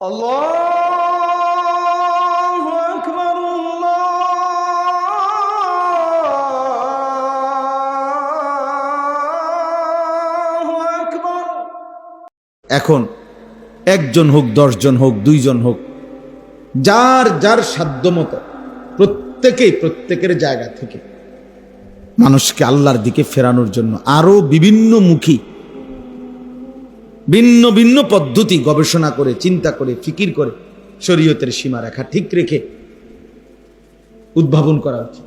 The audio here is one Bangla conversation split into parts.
الله أكبر الله أكبر এখন একজন হোক দশজন হোক দুইজন হোক যার যার সাধ্য মতো প্রত্যেকেই প্রত্যেকের জায়গা থেকে মানুষকে আল্লাহর দিকে ফেরানোর জন্য আরো বিভিন্ন মুখী ভিন্ন ভিন্ন পদ্ধতি গবেষণা করে, চিন্তা করে, ফিকির করে শরীয়তের সীমারেখা ঠিক রেখে উদ্ভাবন করা উচিত।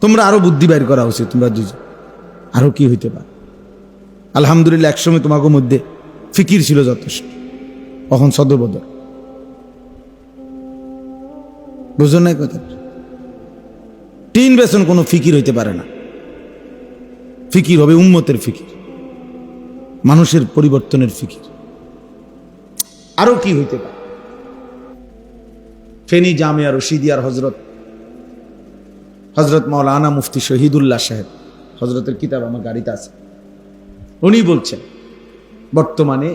তোমরা আরও বুদ্ধি বাইর করা উচিত, তোমরা দুজন। আরও কি হইতে পারে? আলহামদুলিল্লাহ, একসময় তোমাকে মধ্যে ফিকির ছিল যথেষ্ট। তখন সদবদর বুঝো না কথা তিন বেসন কোনো ফিকির হইতে পারে না। ফিকির হবে উম্মতের ফিকির। মানুষের পরিবর্তনের ফিকির। আরও কি হইতে পারে? ফেনী জামিয়া রশিদিয়ার হজরত হজরত মৌলানা মুফতি শহীদুল্লাহ সাহেব হজরতের কিতাব আমার গাড়িতে আছে। উনি বলছেন, বর্তমানে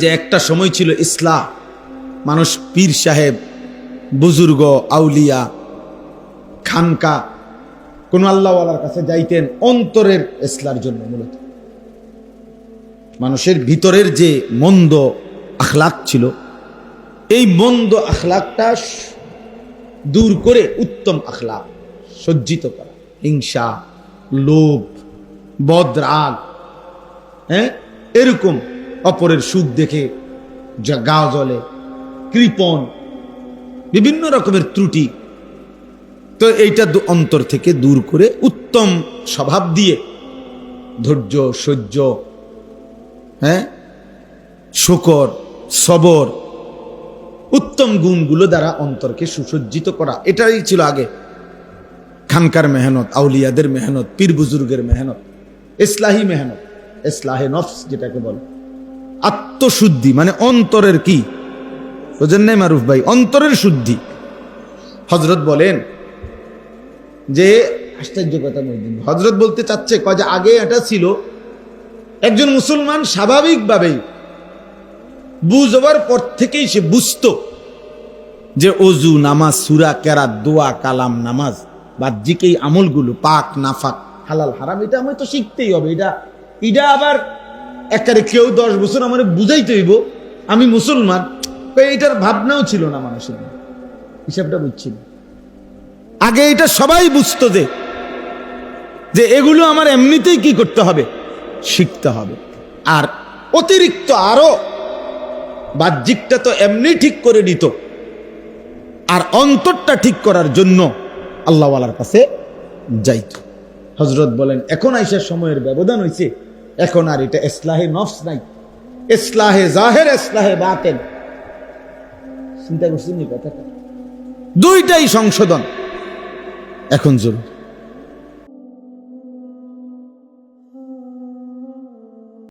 যে একটা সময় ছিল ইসলাম মানুষ পীর সাহেব, বুজুর্গ, আউলিয়া, খানকা, কোন আল্লাহওয়ালার কাছে যাইতেন অন্তরের ইসলার জন্য মূলত। মানুষের ভিতরের যে মন্দ আখলাক ছিল, এই মন্দ আখলাকটা দূর করে উত্তম আখলাক সজ্জিত করা। হিংসা, লোভ বদরাগ হ্যাঁ? এরকম অপরের সুখ দেখে যা গা জলে কৃপণ, বিভিন্ন রকমের ত্রুটি। তো এইটা অন্তর থেকে দূর করে উত্তম স্বভাব দিয়ে ধৈর্য, সহ্য হ্যাঁ? শকর, সবর, উত্তম গুণগুলো দ্বারা অন্তরকে সুসজ্জিত করা। এটাই ছিল আগে। খানকার মেহনত, আউলিয়াদের মেহনত, পীর বুজুর্গের মেহনত ইসলাহী মেহনত ইসলাহে নফস যেটাকে বলে। আত্মশুদ্ধি মানে অন্তরের কি? বুঝেন মারুফ ভাই? অন্তরের শুদ্ধি। হজরত বলেন যে, আশ্চর্য কথা হজরত বলতে চাচ্ছে, কয় যে আগে এটা ছিল একজন মুসলমান স্বাভাবিকভাবেই বুঝবার পর থেকেই সে বুঝতো যে অজু, নামাজ, সুরা, কেরাত, দোয়া, কালাম, নামাজ, বাহ্যিক এই আমলগুলো পাক, নাফাক, হালাল, হারাম, এটা আমি তো শিখতেই হবে। এটা এটা আবার একারে কেউ দশ বছর আমার বুঝাইতে হইব, আমি মুসলমান এইটার ভাবনাও ছিল না মানুষের হিসাবটা বুঝছি না। আগে এটা সবাই বুঝতো যে এগুলো আমার এমনিতেই কি করতে হবে? শিখতে হবে। আর অতিরিক্ত আরও বাহ্যিকটা তো এমনি ঠিক করে নিত আর অন্তরটা ঠিক করার জন্য আল্লাহওয়ালার কাছে যাইত। হজরত বলেন, এখন আইসার সময়ের ব্যবধান হয়েছে এখন আর এটা এসলাহে নফস নাই। ইসলাহে জাহের, ইসলাহে বাতেন চিন্তা করছেন নি কথাটা? দুইটাই সংশোধন। এখন জরুরি।